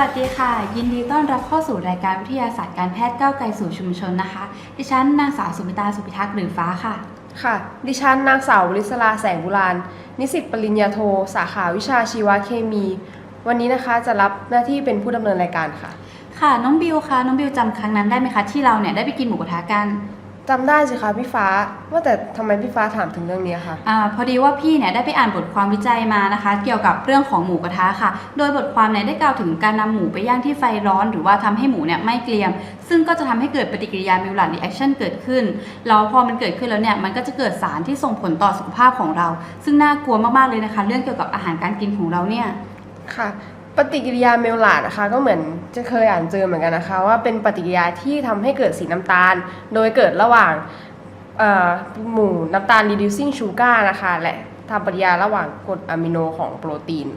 วัสดีค่ะ ยินดีต้อนรับเข้าสู่รายการวิทยาศาสตร์การแพทย์ก้าวไกลสู่ชุมชนนะคะ ดิฉันนางสาวสุมิตาสุพิทักษ์หรือฟ้าค่ะ ค่ะ ดิฉันนางสาววลิศลาแสงบุราณนิสิตปริญญาโท สาขาวิชาชีวเคมี วันนี้นะคะจะรับหน้าที่เป็นผู้ดำเนินรายการค่ะ ค่ะน้องบิวคะน้องบิวจำครั้งนั้นได้ไหมคะที่เราเนี่ยได้ไปกินหมูกระทะกัน จำได้สิคะพี่ฟ้าว่าแต่ทำไมพี่ฟ้าถามถึงเรื่องนี้คะอาพอดีว่าพี่เนี่ยได้ไปอ่านบทความวิจัยมานะคะ เกี่ยวกับเรื่องของหมูกระทะค่ะ โดยบทความเนี่ยได้กล่าวถึงการนำหมูไปย่างที่ไฟร้อน หรือว่าทำให้หมูเนี่ยไม่เกรียม ซึ่งก็จะทำให้เกิดปฏิกิริยามิวลาร์รีแอคชั่นเกิดขึ้นแล้วพอมันเกิดขึ้นแล้วเนี่ยมันก็จะเกิดสารที่ส่งผลต่อสุขภาพของเรา ซึ่งน่ากลัวมากๆเลยนะคะ เรื่องเกี่ยวกับอาหารการกินของเราเนี่ย ค่ะ ปฏิกิริยาเมลลาร์ดนะคะก็เหมือนจะเคยอ่านเจอเหมือนกันนะคะ ว่าเป็นปฏิกิริยาที่ทำให้เกิดสีน้ำตาล โดยเกิดระหว่างหมู่น้ำตาล reducing sugar นะคะและทำปฏิกิริยาระหว่างกรดอะมิโนของโปรตีน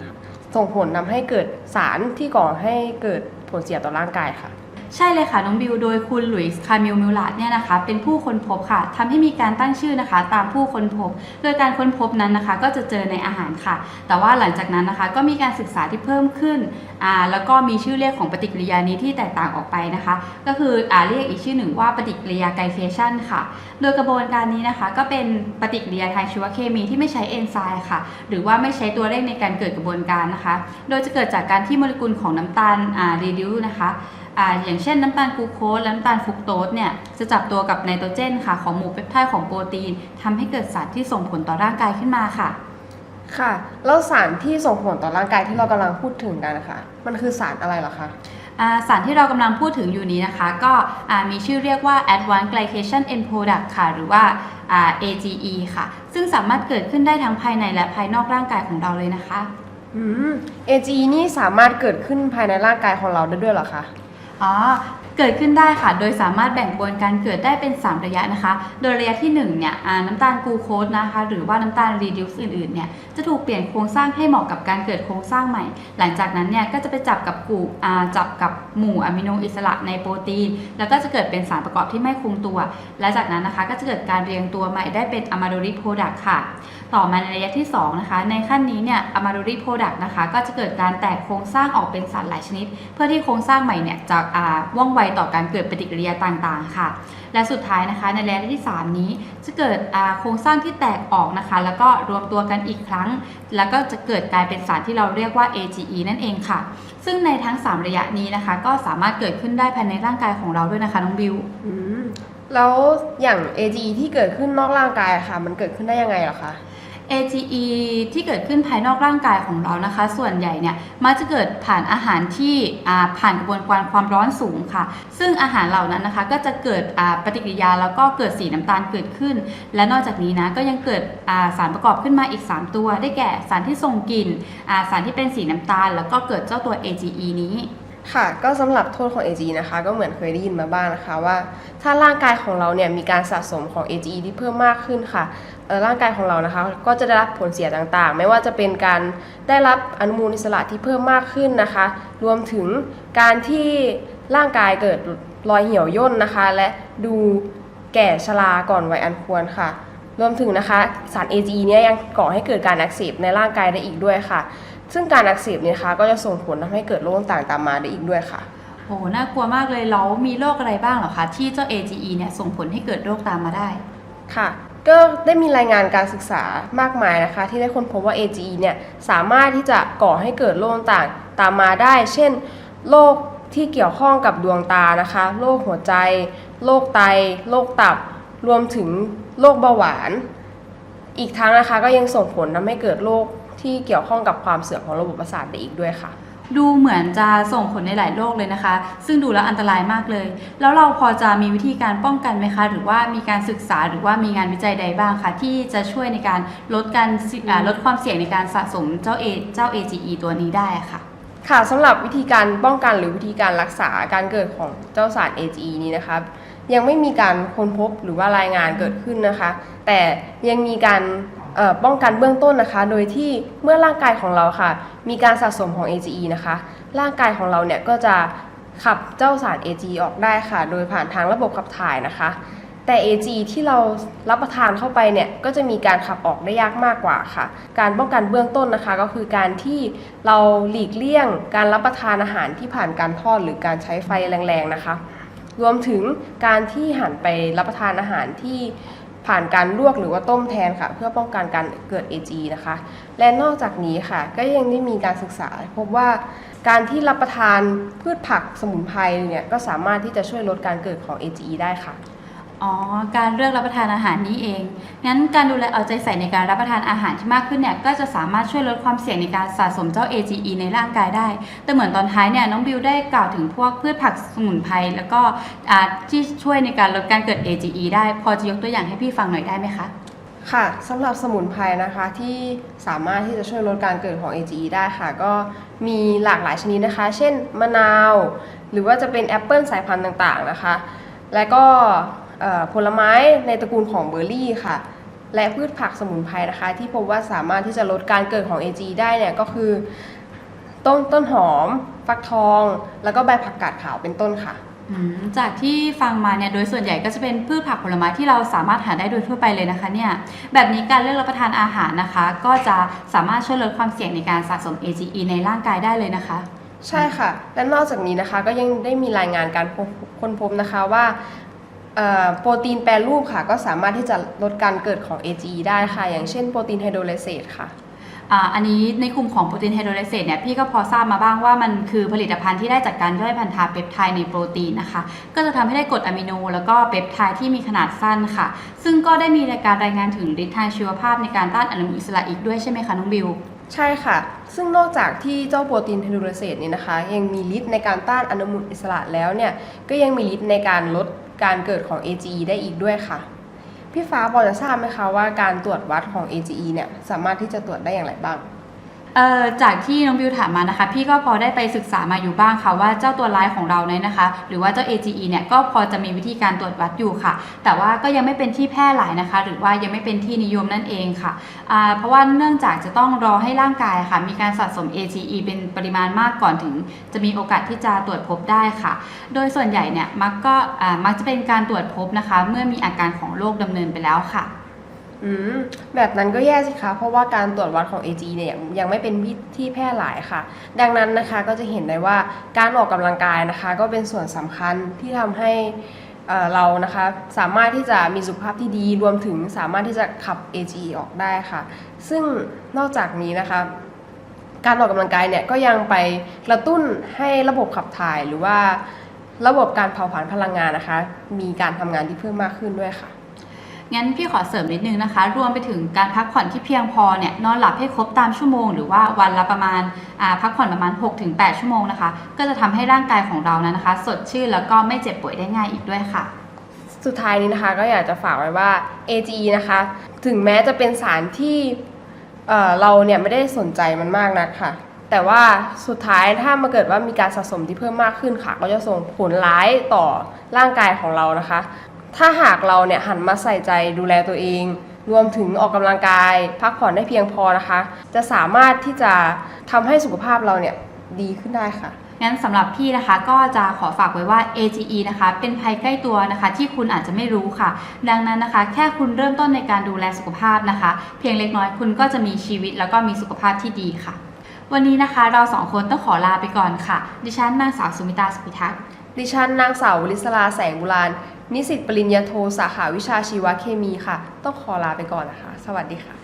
ส่งผลทำให้เกิดสารที่ก่อให้เกิดผลเสียต่อร่างกายค่ะ ใช่เลยค่ะ น้องบิวโดยคุณหลุยส์คามิลมิลลาร์ดเนี่ยนะคะ เป็นผู้ค้นพบค่ะทำให้มีการตั้งชื่อนะคะ ตามผู้ค้นพบ โดยการค้นพบนั้นนะคะ ก็จะเจอในอาหารค่ะ แต่ว่าหลังจากนั้นนะคะ ก็มีการศึกษาที่เพิ่มขึ้นอ่าแล้วก็มีชื่อเรียกของปฏิกิริยานี้ที่แตกต่างออกไปนะคะ ก็คืออ่าเรียกอีกชื่อหนึ่งว่าปฏิกิริยาไกลเฟชันค่ะ โดยกระบวนการนี้นะคะ ก็เป็นปฏิกิริยาทางชีวเคมีที่ไม่ใช้เอนไซม์ค่ะ หรือว่าไม่ใช้ตัวเลขในการเกิดกระบวนการนะคะ โดยจะเกิดจากการที่โมเลกุลของน้ำตาลอ่า reduce นะคะ อ่าอย่างเช่นน้ำตาลกลูโคสและน้ำตาลฟรุกโตสเนี่ยจะจับตัวกับไนโตรเจนค่ะของหมู่เปปไทด์ของโปรตีนทำให้เกิดสารที่ส่งผลต่อร่างกายขึ้นมาค่ะ ค่ะ แล้วสารที่ส่งผลต่อร่างกายที่เรากำลังพูดถึงกันนะคะ มันคือสารอะไรเหรอคะ อ่าสารที่เรากำลังพูดถึงอยู่นี้นะคะ ก็อ่ามีชื่อเรียกว่า Advanced Glycation End Product ค่ะ หรือว่าอ่า AGE ค่ะ ซึ่งสามารถเกิดขึ้นได้ทั้งภายในและภายนอกร่างกายของเราเลยนะคะ อืม AGE นี่สามารถเกิดขึ้นภายในร่างกายของเราได้ด้วยเหรอคะ อ๋อเกิดขึ้นได้ค่ะ โดยสามารถแบ่งกระบวนการเกิดได้เป็น 3 ระยะนะคะ โดยระยะที่1เนี่ยน้ำตาลกูโคสนะคะ หรือว่าน้ำตาลรีดิวส์อื่นๆเนี่ย จะถูกเปลี่ยนโครงสร้างให้เหมาะกับการเกิดโครงสร้างใหม่ หลังจากนั้นเนี่ยก็จะไปจับกับกลุ่มจับกับหมู่อะมิโนอิสระในโปรตีน แล้วก็จะเกิดเป็นสารประกอบที่ไม่คงตัว และจากนั้นนะคะก็จะเกิดการเรียงตัวใหม่ได้เป็นอะมาโดริโปรดักค่ะ ต่อมาในระยะที่ 2 นะคะ ในขั้นนี้เนี่ยอะมาโดริโปรดักนะคะ ก็จะเกิดการแตกโครงสร้างออกเป็นสารหลายชนิด เพื่อที่โครงสร้างใหม่เนี่ยจะว่องไวต่อการเกิดปฏิกิริยาต่างๆ ค่ะ และสุดท้ายนะคะ ในระยะที่ 3 นี้จะเกิดโครงสร้างที่แตกออกนะคะ แล้วก็รวมตัวกันอีกครั้ง แล้วก็จะเกิดกลายเป็นสารที่เราเรียกว่า AGE นั่นเองค่ะ ซึ่งในทั้ง 3 ระยะนี้นะคะ ก็สามารถเกิดขึ้นได้ภายในร่างกายของเราด้วยนะคะน้องบิวแล้วอย่าง AGE ที่เกิดขึ้นนอกร่างกายค่ะ มันเกิดขึ้นได้ยังไงหรอคะ AGE ที่เกิดขึ้นภายนอกร่างกายของเรานะคะ ส่วนใหญ่เนี่ยมักจะเกิดผ่านอาหารที่ผ่านกระบวนการความร้อนสูงค่ะ ซึ่งอาหารเหล่านั้นนะคะ ก็จะเกิดปฏิกิริยาแล้วก็เกิดสีน้ำตาลเกิดขึ้น และนอกจากนี้นะก็ยังเกิดสารประกอบขึ้นมาอีก 3 ตัว ได้แก่สารที่ส่งกลิ่นสารที่เป็นสีน้ำตาล แล้วก็เกิดเจ้าตัว AGE นี้ ค่ะก็สำหรับโทษของ AGE นะคะก็เหมือนเคยได้ยินมาบ้างนะคะว่า ถ้าร่างกายของเราเนี่ยมีการสะสมของ AGE ที่เพิ่มมากขึ้นค่ะร่างกายของเรานะคะก็จะได้รับผลเสียต่างๆ ไม่ว่าจะเป็นการได้รับอนุมูลอิสระที่เพิ่มมากขึ้นนะคะ รวมถึงการที่ร่างกายเกิดรอยเหี่ยวย่นนะคะ และดูแก่ชราก่อนวัยอันควรค่ะ รวมถึงนะคะสาร AGE เนี่ยยังก่อให้เกิดการอักเสบในร่างกายได้อีกด้วยค่ะ ซึ่งการอักเสบเนี่ยนะคะก็จะส่งผลทำให้เกิดโรคต่างๆตามมาได้อีกด้วยค่ะ โอ้โหน่ากลัวมากเลยแล้วมีโรคอะไรบ้างเหรอคะที่เจ้า AGE เนี่ยส่งผลให้เกิดโรคตามมาได้ ค่ะ ก็ได้มีรายงานการศึกษามากมายนะคะ ที่ได้ค้นพบว่า AGE เนี่ยสามารถที่จะก่อให้เกิดโรคต่างๆตามมาได้ เช่นโรคที่เกี่ยวข้องกับดวงตานะคะโรคหัวใจโรคไตโรคตับ รวมถึงโรคเบาหวาน อีกทั้งนะคะก็ยังส่งผลทำให้เกิดโรค ที่เกี่ยวข้องกับความเสื่อมของระบบประสาทได้อีกด้วยค่ะ ดูเหมือนจะส่งผลในหลายโรคเลยนะคะ ซึ่งดูแล้วอันตรายมากเลย แล้วเราพอจะมีวิธีการป้องกันไหมคะ หรือว่ามีการศึกษาหรือว่ามีงานวิจัยใดบ้างคะที่จะช่วยในการลดการสิอ่าลดความเสี่ยงในการสะสมเจ้า A เจ้า AGE ตัวนี้ได้อะค่ะ ค่ะสำหรับวิธีการป้องกันหรือวิธีการรักษาการเกิดของเจ้าสาร AGE นี้นะคะยังไม่มีการค้นพบหรือว่ารายงานเกิดขึ้นนะคะ แต่ยังมีการเอ่อ ป้องกันเบื้องต้นนะคะ โดยที่เมื่อร่างกายของเราค่ะ มีการสะสมของ AGE นะคะ ร่างกายของเราเนี่ยก็จะขับเจ้าสาร AGE ออกได้ค่ะ โดยผ่านทางระบบขับถ่ายนะคะ แต่ AG ที่เรารับประทานเข้าไปเนี่ยก็จะมีการขับออกได้ยากมากกว่าค่ะ การป้องกันเบื้องต้นนะคะ ก็คือการที่เราหลีกเลี่ยง การรับประทานอาหารที่ผ่านการทอดหรือการใช้ไฟแรงๆนะคะ รวมถึงการที่หันไปรับประทานอาหารที่ ผ่านการลวกหรือว่าต้มแทนค่ะ เพื่อป้องกันการเกิด AG นะคะ และนอกจากนี้ค่ะ ก็ยังได้มีการศึกษา พบว่าการที่รับประทานพืชผักสมุนไพรเนี่ยก็สามารถที่จะช่วยลดการเกิดของ AG ได้ค่ะ อ๋อ การเลือกรับประทานอาหารนี้เอง งั้นการดูแลเอาใจใส่ในการรับประทานอาหารที่มากขึ้นเนี่ยก็จะสามารถช่วยลดความเสี่ยงในการสะสมเจ้า AGE ในร่างกายได้ แต่เหมือนตอนท้ายเนี่ยน้องบิวได้กล่าวถึงพวกพืชผักสมุนไพรแล้วก็อ่าที่ช่วยในการลดการเกิด AGE ได้ พอจะยกตัวอย่างให้พี่ฟังหน่อยได้ไหมคะ ค่ะสำหรับสมุนไพรนะคะที่สามารถที่จะช่วยลดการเกิดของ AGE ได้ค่ะ ก็มีหลากหลายชนิดนะคะ เช่นมะนาว หรือว่าจะเป็นแอปเปิลสายพันธุ์ต่างๆนะคะ และก็ ผลไม้ในตระกูลของเบอร์รี่ค่ะ และพืชผักสมุนไพรนะคะ ที่พบว่าสามารถที่จะลดการเกิดของ AGE ได้เนี่ยก็คือ ต้นต้นหอม ฟักทอง แล้วก็ใบผักกาดขาวเป็นต้นค่ะอืมจากที่ฟังมาเนี่ยโดยส่วนใหญ่ก็จะเป็นพืชผักผลไม้ที่เราสามารถหาได้โดยทั่วไปเลยนะคะเนี่ยแบบนี้การเลือกรับประทานอาหารนะคะ ก็จะสามารถช่วยลดความเสี่ยงในการสะสม AGE ในร่างกายได้เลยนะคะ ใช่ค่ะ และนอกจากนี้นะคะก็ยังได้มีรายงานการพบค้นพบนะคะว่าเอ่อ โปรตีนแปรรูปค่ะ ก็สามารถที่จะลดการเกิดของ AGE ได้ค่ะ อย่างเช่นโปรตีนไฮโดรไลเซตค่ะอันนี้ในกลุ่มของโปรตีนไฮโดรไลเซตเนี่ยพี่ก็พอทราบมาบ้างว่ามันคือผลิตภัณฑ์ที่ได้จากการย่อยพันธาเปปไทด์ในโปรตีนนะคะ ก็จะทำให้ได้กรดอะมิโน แล้วก็เปปไทด์ที่มีขนาดสั้นค่ะ ซึ่งก็ได้มีการรายงานถึงฤทธิ์ทางชีวภาพในการต้านอนุมูลอิสระอีกด้วยใช่ไหมคะน้องบิว ใช่ค่ะ ซึ่งนอกจากที่เจ้าโปรตีนเทนูรเซตนี่นะคะ ยังมีฤทธิ์ในการต้านอนุมูลอิสระแล้วเนี่ย ก็ยังมีฤทธิ์ในการลดการเกิดของ AGE ได้อีกด้วยค่ะ พี่ฟ้าพอจะทราบไหมคะว่าการตรวจวัดของ AGE เนี่ยสามารถที่จะตรวจได้อย่างไรบ้าง เอ่อจากที่น้องบิวถามมานะคะ พี่ก็พอได้ไปศึกษามาอยู่บ้างค่ะ ว่าเจ้าตัวร้ายของเราเนี่ยนะคะ หรือว่าเจ้า AGE เนี่ยก็พอจะมีวิธีการตรวจวัดอยู่ค่ะ แต่ว่าก็ยังไม่เป็นที่แพร่หลายนะคะ หรือว่ายังไม่เป็นที่นิยมนั่นเองค่ะอ่าเพราะว่าเนื่องจากจะต้องรอให้ร่างกายค่ะ มีการสะสม AGE เป็นปริมาณมากก่อนถึง จะมีโอกาสที่จะตรวจพบได้ค่ะ โดยส่วนใหญ่เนี่ยมักก็อ่ามักจะเป็นการตรวจพบนะคะ เมื่อมีอาการของโรคดำเนินไปแล้วค่ะ อืมแบบนั้นก็แย่สิคะ เพราะว่าการตรวจวัดของ AG เนี่ยยังไม่เป็นที่แพร่หลายค่ะ ดังนั้นนะคะก็จะเห็นได้ว่าการออกกำลังกายนะคะ ก็เป็นส่วนสำคัญที่ทำให้เอ่อเรานะคะสามารถที่จะมีสุขภาพที่ดีรวมถึงสามารถที่จะขับ AG ออกได้ค่ะ ซึ่งนอกจากนี้นะคะ การออกกำลังกายเนี่ยก็ยังไปกระตุ้นให้ระบบขับถ่ายหรือว่าระบบการเผาผลาญพลังงานนะคะ มีการทำงานที่เพิ่มมากขึ้นด้วยค่ะ งั้นพี่ขอเสริมนิดนึงนะคะ รวมไปถึงการพักผ่อนที่เพียงพอเนี่ยนอนหลับให้ครบตามชั่วโมง หรือว่าวันละประมาณาพักผ่อนประมาณ 6-8 ชั่วโมงนะคะ ก็จะทำให้ร่างกายของเรานั้นนะคะ สดชื่นแล้วก็ไม่เจ็บป่วยได้ง่ายอีกด้วยค่ะ สุดท้ายนี้นะคะก็อยากจะฝากไว้ว่า AGE นะคะ ถึงแม้จะเป็นสารที่เเราเนี่ยไม่ได้สนใจมันมากนักค่ะ แต่ว่าสุดท้ายถ้ามาเกิดว่ามีการสะสมที่เพิ่มมากขึ้นค่ะ ก็จะส่งผลร้ายต่อร่างกายของเรานะคะ ถ้าหากเราเนี่ยหันมาใส่ใจดูแลตัวเอง รวมถึงออกกำลังกาย พักผ่อนได้เพียงพอนะคะ จะสามารถที่จะทำให้สุขภาพเราเนี่ยดีขึ้นได้ค่ะงั้นสำหรับพี่นะคะก็จะขอฝากไว้ว่า AGE นะคะ เป็นภัยใกล้ตัวนะคะ ที่คุณอาจจะไม่รู้ค่ะ ดังนั้นนะคะ แค่คุณเริ่มต้นในการดูแลสุขภาพนะคะ เพียงเล็กน้อยคุณก็จะมีชีวิตแล้วก็มีสุขภาพที่ดีค่ะ วันนี้นะคะเราสองคนต้องขอลาไปก่อนค่ะ ดิฉันนางสาวสุมิตาสุพิทักษ์ ดิฉันนางสาววลิศราแสงบุราณนิสิตปริญญาโทสาขาวิชาชีวเคมีค่ะ ต้องขอลาไปก่อนนะคะ สวัสดีค่ะ